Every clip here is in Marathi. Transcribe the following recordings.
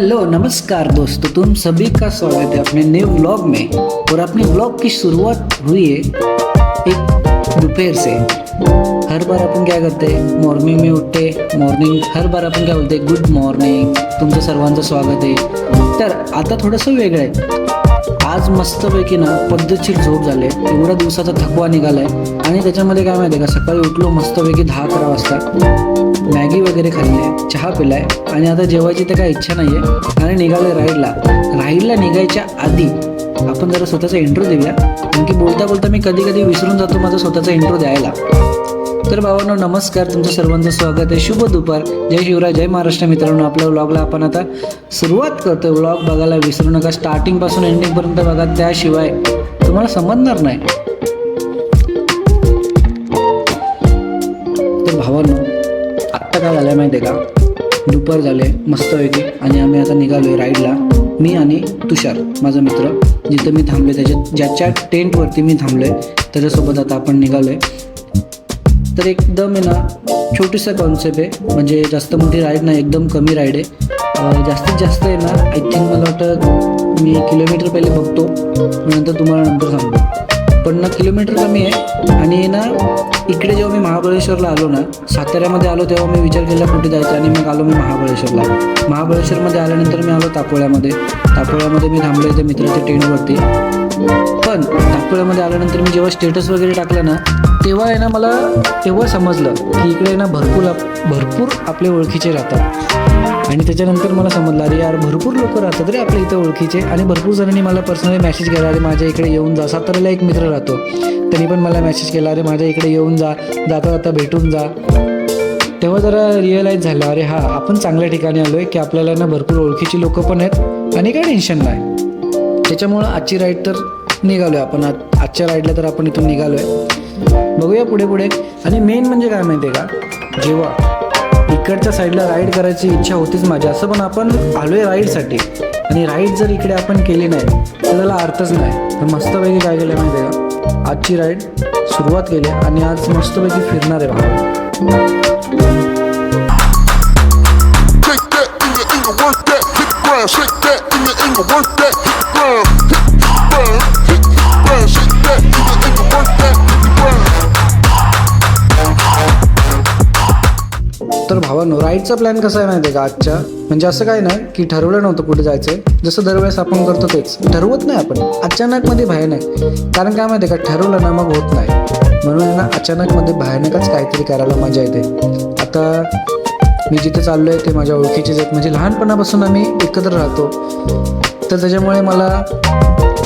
हेलो नमस्कार दोस्तों तुम सभी का स्वागत है अपने न्यू व्लॉग में। और अपने व्लॉग की शुरुआत हुई है एक दोपहर से। हर बार अपन क्या करते हैं? मॉर्निंग में उठते मॉर्निंग हर बार आपण काय बोलते गुड मॉर्निंग तुमचं सर्वांचं स्वागत आहे तर आता थोडंसं वेगळं आहे। आज मस्तपैकी ना पद्धतशीर झोप झाले एवढा दिवसाचा थकवा निघालाय. आणि त्याच्यामध्ये काय माहिती का? सकाळी उठलो मस्तपैकी दहा अकरा वाजता. मॅगी वगैरे खाल्ली चहा पिलाय. आणि आता जेवायची तर काही इच्छा नाही आहे आणि निघालोय राईडला. राईडला निघायच्या आधी आपण जरा स्वतःचा इंट्रो देऊया. कारण की बोलता बोलता मी कधी कधी विसरून जातो माझा स्वतःचा इंट्रो द्यायला. तर भावांनो नमस्कार. तुमचं सर्वांचं स्वागत आहे. शुभ दुपार. जय शिवराय जय महाराष्ट्र मित्रांनो. आपल्या व्लॉगला आपण आता सुरुवात करतो व्लॉग बघायला विसरू नका. स्टार्टिंगपासून एंडिंगपर्यंत बघा. त्याशिवाय तुम्हाला समजणार नाही. तर भावांनो आत्ता काय झालं माहिती आहे का? दुपार झाले मस्तपैकी आणि आम्ही आता निघालोय राईडला. मी आणि तुषार माझा मित्र. जिथं मी थांबलोय त्याच्या ज्याच्या टेंटवरती मी थांबलोय त्याच्यासोबत आता आपण निघालोय. तर एकदम आहे ना छोटीसा कॉन्सेप्ट आहे. म्हणजे जास्त मोठी राईड नाही एकदम कमी राईड आहे. जास्तीत जास्त आहे ना आय थिंक मला वाटतं मी किलोमीटर पहिले बघतो. नंतर तुम्हाला नंतर सांगतो. पण ना किलोमीटर कमी आहे. आणि ना इकडे जेव्हा मी महाबळेश्वरला आलो ना साताऱ्यामध्ये आलो तेव्हा मी विचार केला कुठे जायचं आणि मग आलो मी महाबळेश्वरला. महाबळेश्वरमध्ये आल्यानंतर मी आलो तापोळ्यामध्ये. तापोळ्यामध्ये मी थांबलो इथे मित्राच्या टेंटवरती पण नागपुरामध्ये आल्यानंतर मी जेव्हा स्टेटस वगैरे टाकलं ना तेव्हा आहे ना मला तेव्हा समजलं की इकडे ना भरपूर आप- भरपूर आपले ओळखीचे राहतात. आणि त्याच्यानंतर मला समजलं अरे यार भरपूर लोक राहतात रे आपल्या इथं ओळखीचे. आणि भरपूर जणांनी मला पर्सनली मेसेज केला अरे माझ्या इकडे येऊन जा. साताऱ्याला एक मित्र राहतो. त्यांनी पण मला मेसेज केला अरे माझ्या इकडे येऊन जा जाता जाता भेटून जा. तेव्हा जरा रिअलाईज झालं अरे हा आपण चांगल्या ठिकाणी आलो आहे की आपल्याला ना भरपूर ओळखीची लोकं पण आहेत आणि काय टेन्शन नाही. त्याच्यामुळं आजची राईड तर निघालो आहे आपण. आज आजच्या राईडला तर आपण इथून निघालो आहे बघूया पुढे पुढे. आणि मेन म्हणजे काय माहिती आहे का? जेव्हा इकडच्या साईडला राईड करायची इच्छा होतीच माझी असं पण आपण आलो आहे राईडसाठी आणि राईड जर इकडे आपण केली नाही तर त्याला अर्थच नाही. तर मस्तपैकी काय केलं माहिती आहे का? आजची राईड सुरुवात केली आणि आज मस्तपैकी फिरणार आहे भावा तर राईडचा प्लॅन कसा आहे माहिती आहे का आजच्या? म्हणजे असं काय नाही की ठरवलं नव्हतं कुठे जायचं जसं दरवेळेस आपण करतो तेच. ठरवत नाही आपण. अचानकमध्ये भयानक कारण काय माहिती आहे का? ठरवलं ना मग होत नाही. म्हणून ना अचानकमध्ये भयानकच काहीतरी करायला मजा येते. आता मी जिथे चाललो आहे ते माझ्या ओळखीचेच आहेत. म्हणजे लहानपणापासून आम्ही एकत्र राहतो. तर त्याच्यामुळे मला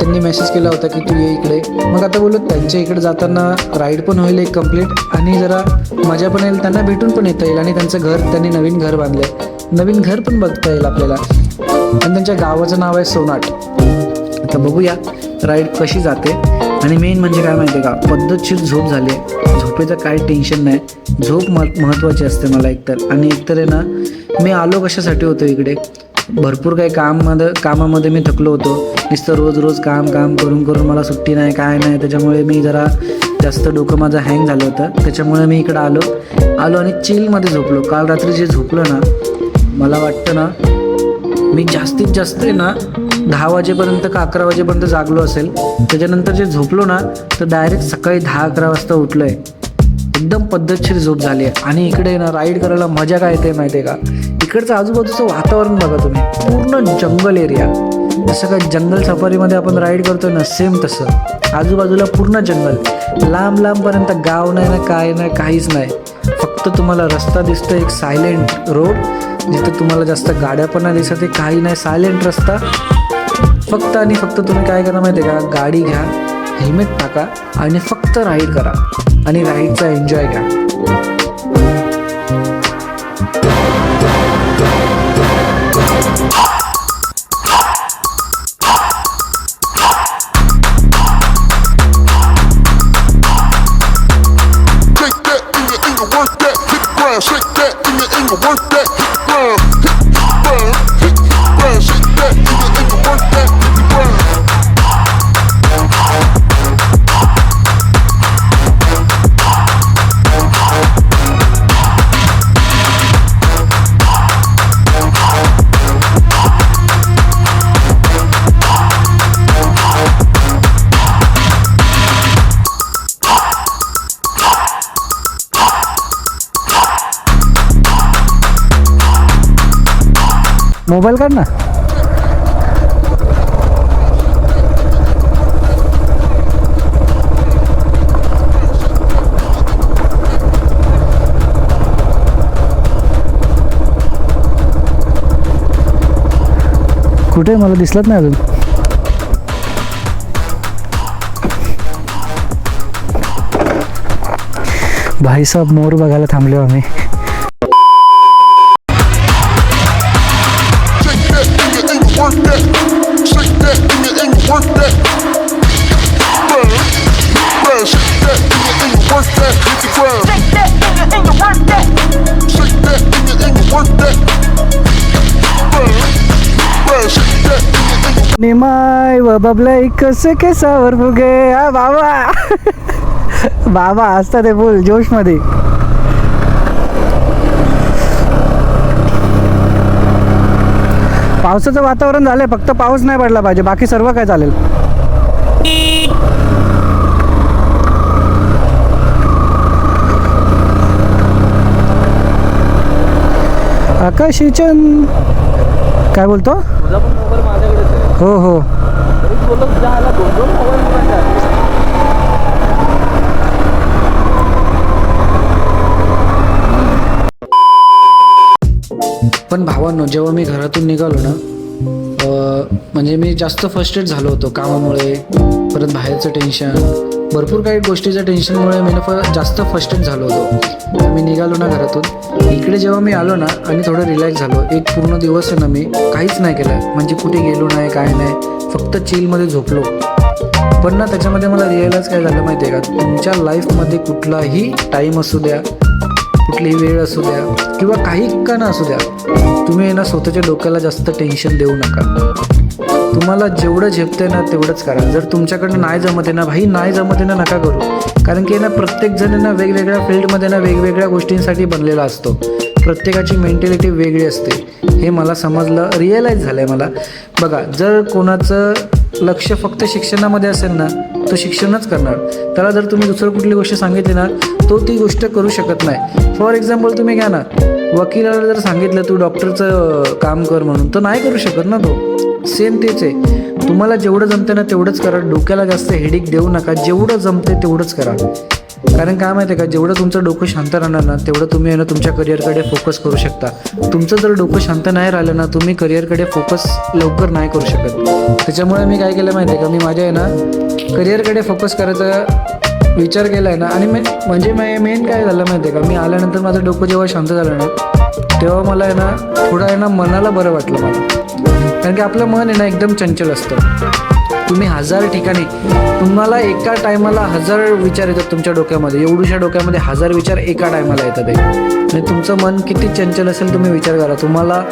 त्यांनी मेसेज केला होता की तू ये इकडे. मग आता बोललो त्यांच्या इकडे जाताना राईड पण होईल एक कंप्लीट आणि जरा मजा पण येईल त्यांना भेटून पण येता येईल आणि त्यांचं घर त्यांनी नवीन घर बांधलं आहे नवीन घर पण बघता येईल आपल्याला. आणि त्यांच्या गावाचं नाव आहे सोनाट. आता बघूया राईड कशी जाते. आणि मेन म्हणजे काय माहिती आहे का? पद्धतशीर झोप झाली आहे. झोपेचं काही टेन्शन नाही. झोप म महत्त्वाची असते मला एकतर. आणि एकतर आहे ना मी आलो कशासाठी होतो इकडे? भरपूर काही काममध्ये कामामध्ये मी थकलो होतो. नुसतं रोज रोज काम काम करून करून मला सुट्टी नाही काय नाही. त्याच्यामुळे मी जरा जास्त डोकं माझं हँग झालं होतं. त्याच्यामुळे मी इकडं आलो. आलो आणि चिलमध्ये झोपलो. काल रात्री जे झोपलो ना मला वाटतं ना मी जास्तीत जास्त आहे ना दहा वाजेपर्यंत का अकरा वाजेपर्यंत जागलो असेल. त्याच्यानंतर जे झोपलो ना तर डायरेक्ट सकाळी दहा अकरा वाजता उठलो आहे एकदम पद्धतशीर झोप झाली आहे. आणि इकडे ना राईड करायला मजा काय येते माहिती आहे का? इकडचं आजूबाजूचं वातावरण बघा तुम्ही. पूर्ण जंगल एरिया. जसं काय जंगल सफारीमध्ये आपण राईड करतोय ना सेम तसं. आजूबाजूला पूर्ण जंगल. लांब लांबपर्यंत गाव नाही ना काय नाही काहीच नाही. फक्त तुम्हाला रस्ता दिसतो एक सायलेंट रोड जिथे तुम्हाला जास्त गाड्या पण नाही दिसत काही नाही सायलेंट रस्ता. फक्त आणि फक्त तुम्ही काय करा माहिती आहे का? गाडी घ्या हेल्मेट टाका आणि फक्त राईड करा. आणि राईडचा एन्जॉय घ्या. Thank you मोबाईल काढ ना. कुठे मला दिसलत नाही अजून. भाई साहेब मोर बघायला थांबलो आम्ही. Your माय व बबलाई कसे केसावर फुगे? हा बाबा! बाबा असतात ते बोल जोशमध्ये. पावसाचं वातावरण झालंय फक्त पाऊस नाही पडला पाहिजे बाकी सर्व काय चालेल? आकाशी चंद काय बोलतो? हो हो. पण भावांनो जेव्हा मी घरातून निघालो ना म्हणजे मी जास्त फर्स्टेड झालो होतो कामामुळे परत बाहेरचं टेन्शन भरपूर काही गोष्टीच्या टेन्शनमुळे मी ना फ- जास्त फर्स्टेड झालो होतो. मी निघालो ना घरातून इकडे जेव्हा मी आलो ना आणि थोडं रिलॅक्स झालो एक पूर्ण दिवस आहे ना मी काहीच नाही केलं. म्हणजे कुठे गेलो नाही काय नाही फक्त चिलमध्ये झोपलो. पण ना त्याच्यामध्ये मला रिअलाईज काय झालं माहिती आहे का? तुमच्या लाईफमध्ये कुठलाही टाईम असू द्या कुठलीही वेळ असू द्या किंवा काही का ना असू द्या तुम्ही आहे ना स्वतःच्या डोक्याला जास्त टेन्शन देऊ नका. तुम्हाला जेवढं झेपतंय ना तेवढंच करा. जर तुमच्याकडनं नाही जमत आहे ना भाई नाही जमत आहे ना नका करू. कारण की ना प्रत्येक जण ना वेगवेगळ्या फील्डमध्ये ना वेगवेगळ्या गोष्टींसाठी बनलेला असतो. प्रत्येकाची मेंटॅलिटी वेगळी असते. हे मला समजलं रिअलाईज झालं आहे मला. बघा जर कोणाचं लक्ष फक्त शिक्षणामध्ये असेल ना तो शिक्षणच करणार. त्याला जर तुम्ही दुसरं कुठली गोष्ट सांगितली ना तो ती गोष्ट करू शकत नाही. फॉर एक्झाम्पल तुम्ही घ्या ना वकिलाला जर सांगितलं तू डॉक्टरचं काम कर म्हणून तर नाही करू शकत ना तो. सेम तेच आहे. तुम्हाला जेवढं जमतं ना तेवढंच करा. डोक्याला जास्त हेडिक देऊ नका. जेवढं जमते तेवढंच करा. कारण काय माहिती आहे का? जेवढं तुमचं डोकं शांत राहणार ना तेवढं तुम्ही आहे ना तुमच्या करिअरकडे फोकस करू शकता. तुमचं जर डोकं शांत नाही राहिलं ना तुम्ही करिअरकडे फोकस लवकर नाही करू शकत. त्याच्यामुळे मी काय केलं माहिती आहे का? मी माझ्या आहे ना करिअरकडे फोकस करायचा विचार केला आहे ना आणि मे म्हणजे मेन काय झालं माहिती आहे का? मी आल्यानंतर माझं डोकं जेव्हा शांत झालं ना तेव्हा मला आहे ना थोडं आहे ना मनाला बरं वाटलं मला. कारण की आपलं मन आहे ना एकदम चंचल असतं. तुम्ही हजार ठिकाणी तुम्हाला एका टायमाला हजार विचार येतात तुमच्या डोक्यामध्ये. एवढूशा डोक्यामध्ये हजार विचार एका टायमाला येतात आणि तुमचं मन किती चंचल असेल तुम्ही विचार करा. तुम्हाला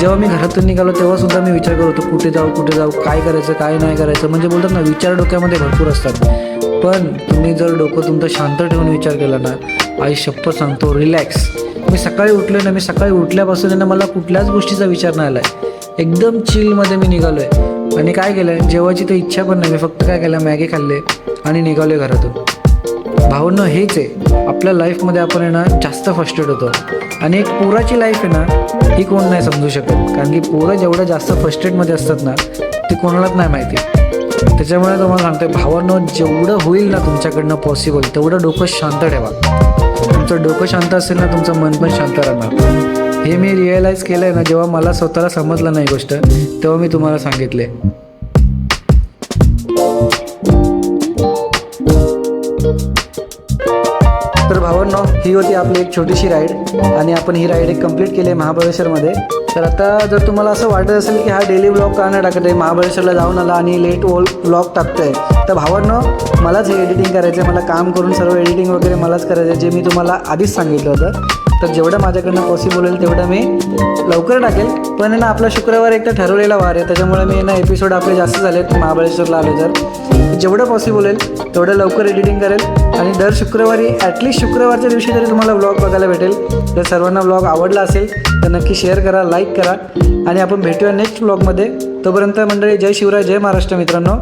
जेव्हा मी घरातून निघालो तेव्हा सुद्धा मी विचार करतो कुठे जाऊ कुठे जाऊ काय करायचं काय नाही करायचं. म्हणजे बोलतात ना विचार डोक्यामध्ये भरपूर असतात. पण तुम्ही जर डोकं तुमचं शांत ठेवून विचार केला ना आई शप्प सांगतो रिलॅक्स मी सकाळी उठलो ना मी सकाळी उठल्यापासून ना मला कुठल्याच गोष्टीचा विचार नाही आला आहे एकदम चिलमध्ये मी निघालो आहे आणि काय केलं जेवायची तर इच्छा पण नाही. मी फक्त काय केलं मॅगी खाल्ले आणि निघालो घरातून. भावनं हेच आहे. आपल्या लाईफमध्ये आपण आहे ना जास्त फस्टेड होतो. आणि एक पोराची लाईफ आहे ना ही कोण नाही समजू शकत. कारण की पोरं जेवढं जास्त फस्टेडमध्ये असतात ना ते कोणालाच नाही माहिती. त्याच्यामुळे तुम्हाला सांगते भावांनो जेवढं होईल ना तुमच्याकडनं पॉसिबल तेवढं डोकं शांत ठेवा. तुमचं डोकं शांत असेल ना तुमचं मन पण शांत राहणार. हे मी रिअलाईज केलं आहे ना जेव्हा मला स्वतःला समजलं नाही गोष्ट तेव्हा मी तुम्हाला सांगितले. तर भावांनो ही होती आपली एक छोटीशी राईड आणि आपण ही राईड एक कंप्लीट केली आहे महाबळेश्वरमध्ये. तर आता जर तुम्हाला असं वाटत असेल की हा डेली ब्लॉग का नाही टाकत आहे महाबळेश्वरला जाऊन आला आणि लेट ओल ब्लॉग टाकतोय तर भावांनो मलाच हे एडिटिंग करायचं आहे मला काम करून सर्व एडिटिंग वगैरे मलाच करायचं आहे जे मी तुम्हाला आधीच सांगितलं होतं. तर जेवढं माझ्याकडनं पॉसिबल होईल तेवढं मी लवकर टाकेल. पण आहे ना आपला शुक्रवार एक तर ठरवलेला वार आहे. त्याच्यामुळे मी ना एपिसोड आपले जास्त झाले महाबळेश्वरला आलो तर. जेवढं पॉसिबल होईल तेवढं लवकर एडिटिंग करेल. आणि दर शुक्रवारी ॲटलिस्ट शुक्रवारच्या दिवशी तरी तुम्हाला ब्लॉग बघायला भेटेल. जर सर्वांना ब्लॉग आवडला असेल तर नक्की शेअर करा लाईक करा. आणि आपण भेटूया नेक्स्ट ब्लॉगमध्ये तोपर्यंत मंडळी जय शिवराय जय महाराष्ट्र मित्रांनो.